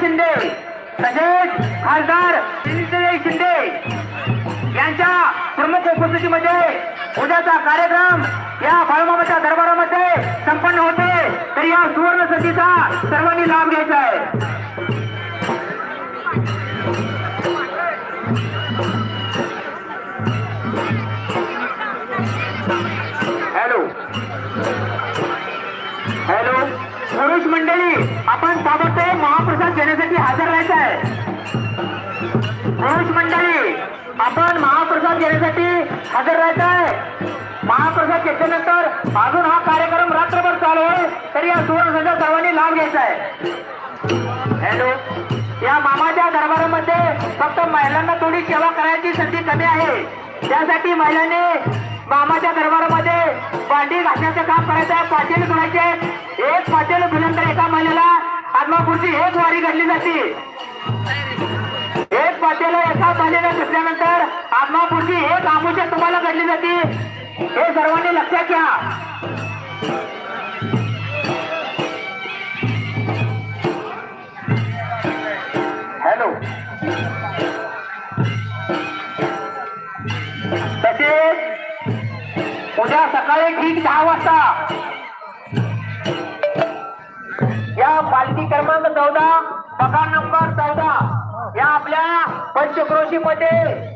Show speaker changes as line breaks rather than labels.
शिंदे तसेच खासदार शिंदे यांच्या प्रमुख उपस्थितीमध्ये उद्याचा कार्यक्रम या बाळूमामाच्या दरबारामध्ये संपन्न होते. तर या सुवर्ण संधीचा सर्वांनी लाभ घ्यायचा आहे. हॅलो. हॅलो. पुरुष मंडळी आपण ताबडतोब महाप्रसाद घेण्यासाठी हजर राहायचं आहे. पुरुष मंडळी आपण महाप्रसाद घेण्यासाठी हजर राहायचं आहे. महाप्रसाद घेतल्यानंतर अजून हा कार्यक्रम रात्रभर चालू आहे तरी या सुवर्णसंध्या सर्वांनी लाभ घ्यायचा आहे. हॅलो या मामाच्या दरबारामध्ये फक्त महिलांना थोडी सेवा करायची संधी कमी आहे. त्यासाठी महिलांनी मामाच्या दरबारामध्ये भांडी घासण्याचं काम करायचं आहे. पाटील आत्मापुरची एक वारी घडली जाते. एक पातेला एका महिलेला धुतल्यानंतर आत्मापुरची एक आमुष्य तुम्हाला घडली जाते. हे सर्वांनी लक्षात घ्या. हॅलो. तसेच उद्या सकाळी ठीक दहा वाजता पालखी क्रमांक चौदा पगार नंबर चौदा. या आपल्या पंचक्रोशी मध्ये